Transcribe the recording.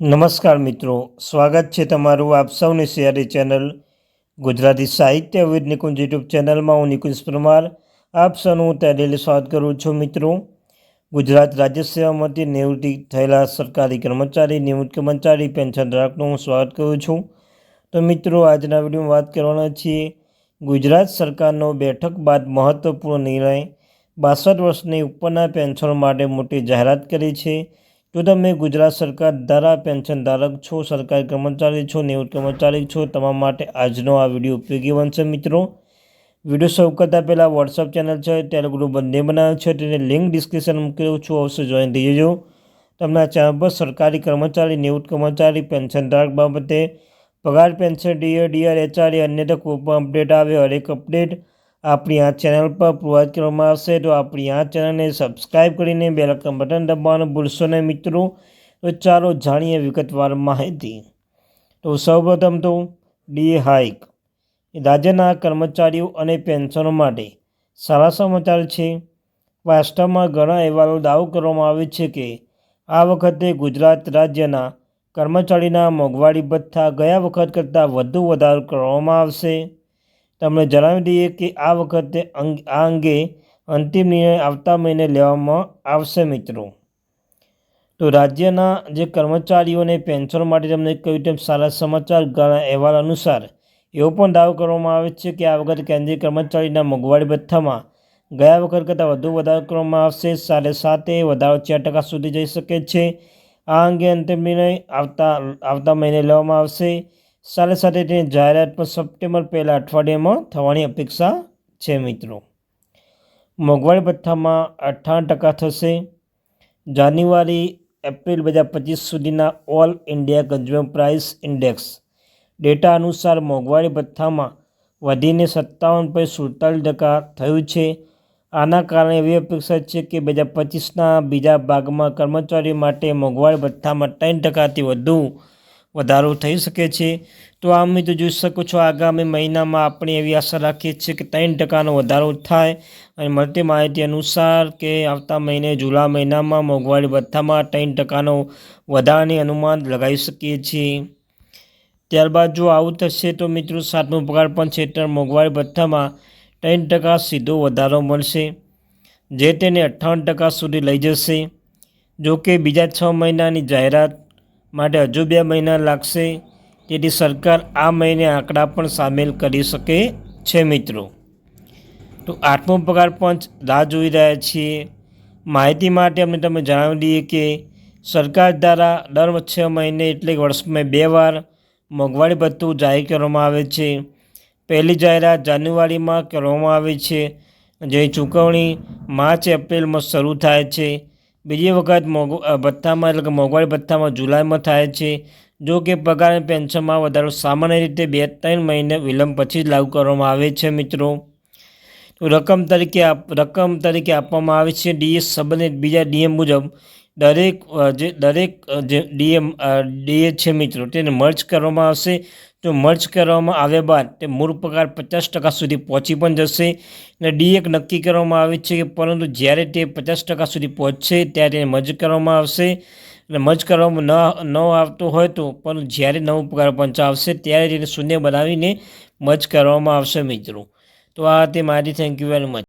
નમસ્કાર મિત્રો, સ્વાગત છે તમારું આપ સૌની સિયારી ચેનલ ગુજરાતી સાહિત્ય વિદ નિકુંજ યુટ્યુબ ચેનલમાં. હું નિકુંજ પરમાર, આપ સૌનું તહેલીલ સ્વાગત કરું છું મિત્રો. ગુજરાત રાજ્ય સેવામાંથી નિવૃત્તિ થયેલા સરકારી કર્મચારી, નિવૃત્ત કર્મચારી, પેન્શન ધારકનું હું સ્વાગત કરું છું. તો મિત્રો, આજના વિડીયોમાં વાત કરવાના છીએ ગુજરાત સરકારનો બેઠક બાદ મહત્વપૂર્ણ નિર્ણય બાસઠ વર્ષની ઉપરના પેન્શન માટે મોટી જાહેરાત કરી છે. જો તમે ગુજરાત સરકાર દ્વારા પેન્શન ધારક છો, સરકારી કર્મચારી છો, નિવૃત્ત કર્મચારી છો તમારા માટે આજનો આ વીડિયો ઉપયોગી બનશે મિત્રો. વીડિયો શરૂ કરતાં પહેલાં વોટ્સઅપ ચેનલ છે ટેલિગ્રુપ બંને બનાવ્યો છે, તેની લિંક ડિસ્ક્રિપ્શન મૂકેલું છું, અવશ્ય જોઈન થઈ જજો. તમને ચેનલ પર સરકારી કર્મચારી, નિવૃત્ત કર્મચારી, પેન્શન ધારક બાબતે પગાર પેન્શન ડીએ ડીઆર એચઆર અન્ય કોઈ પણ અપડેટ આવે, હરેક અપડેટ આપણી આ ચેનલ પર પ્રોવાઈડ કરવામાં આવશે. તો આપણી આ ચેનલને સબસ્ક્રાઈબ કરીને બેલકન બટન દબાવવાનું ભૂલશો નહીં મિત્રો. તો ચાલો જાણીએ વિગતવાર માહિતી. તો સૌપ્રથમ તો ડી હાઇક. રાજ્યના કર્મચારીઓ અને પેન્શનો માટે સારા સમાચાર છે. વાસ્તવમાં ઘણા અહેવાલો દાવો કરવામાં આવે છે કે આ વખતે ગુજરાત રાજ્યના કર્મચારીના મોંઘવારી ભથ્થા ગયા વખત કરતાં વધુ વધારો કરવામાં આવશે. તમને જણાવી દઈએ કે આ વખતે આ અંગે અંતિમ નિર્ણય આવતા મહિને લેવામાં આવશે મિત્રો. તો રાજ્યના જે કર્મચારીઓને પેન્શન માટે તમને કહ્યું તેમ સારા સમાચાર ઘણા અહેવાલ અનુસાર એવો પણ દાવો કરવામાં આવે છે કે આ વખતે કેન્દ્રીય કર્મચારીના મોંઘવારી ભથ્થામાં ગયા વખત કરતાં વધુ વધારો કરવામાં આવશે. સાડે સાતે વધારો ચાર ટકા સુધી જઈ શકે છે. આ અંગે અંતિમ નિર્ણય આવતા આવતા મહિને લેવામાં આવશે. સાથે સાથે તેની જાહેરાત પણ સપ્ટેમ્બર પહેલાં અઠવાડિયામાં થવાની અપેક્ષા છે મિત્રો. મોંઘવારી ભથ્થામાં અઠ્ઠાવન ટકા થશે. જાન્યુઆરી, એપ્રિલ બે હજાર પચીસ સુધીના all India consumer price index data અનુસાર મોંઘવારી ભથ્થામાં વધીને સત્તાવન પોઈન્ટ સુડતાલીસ ટકા થયું છે. આના કારણે એવી અપેક્ષા છે કે બે હજાર પચીસના બીજા ભાગમાં કર્મચારીઓ માટે મોંઘવારી ભથ્થામાં ત્રણ ટકાથી વધુ વધારો થઈ શકે છે. તો આ મિત્રો જોઈ શકો છો, આગામી મહિનામાં આપણે એવી આશા રાખીએ છીએ કે ત્રણ ટકાનો વધારો થાય અને મળતી માહિતી અનુસાર કે આવતા મહિને, જુલા મહિનામાં મોંઘવારી ભથ્થામાં ત્રણ ટકાનો વધારાની અનુમાન લગાવી શકીએ છીએ. ત્યારબાદ જો આવું થશે તો મિત્રો સાતમો પગાર પણ ક્ષેત્ર મોંઘવારી ભથ્થામાં ત્રણ ટકા સીધો વધારો મળશે, જે તેને અઠ્ઠાવન ટકા સુધી લઈ જશે. જો કે બીજા છ મહિનાની જાહેરાત માટે હજુ બે મહિના લાગશે. તેથી સરકાર આ મહિને આંકડા પણ સામેલ કરી શકે છે મિત્રો. તો આઠમો પગાર પંચ રાહ જોઈ રહ્યા છીએ. માહિતી માટે અમને તમે જણાવી દઈએ કે સરકાર દ્વારા દર છ મહિને એટલે વર્ષમાં બે વાર મોંઘવારી ભથ્થું જાહેર કરવામાં આવે છે. પહેલી જાહેરાત જાન્યુઆરીમાં કરવામાં આવે છે. જે ચૂકવણી માર્ચ એપ્રિલમાં શરૂ થાય છે. બીજી વખત મોંઘ ભથ્થામાં એટલે કે મોંઘવારી ભથ્થામાં જુલાઈમાં થાય છે. જો કે પગાર અને પેન્શનમાં વધારો સામાન્ય રીતે બે ત્રણ મહિને વિલંબ પછી જ લાગુ કરવામાં આવે છે, મિત્રો. રકમ તરીકે રકમ તરીકે આપવામાં આવે છે. ડીએસ સંબંધિત બીજા ડીએમ મુજબ દરેક જે દરેક જે ડીએમ ડીએ છે મિત્રો તેને મર્જ કરવામાં આવશે. જો મર્જ કરવામાં આવ્યા બાદ તે મૂળ પગાર પચાસ ટકા સુધી પહોંચી પણ જશે અને ડી એક નક્કી કરવામાં આવે છે કે પરંતુ જ્યારે તે પચાસ ટકા સુધી પહોંચશે ત્યારે તેને મર્જ કરવામાં આવશે. અને મર્જ કરવામાં ન ન આવતો હોય તો પરંતુ જ્યારે નવો પગાર પંચ આવશે ત્યારે તેને શૂન્ય બનાવીને મર્જ કરવામાં આવશે મિત્રો. તો આ તે મારી થેન્ક યુ વેરી મચ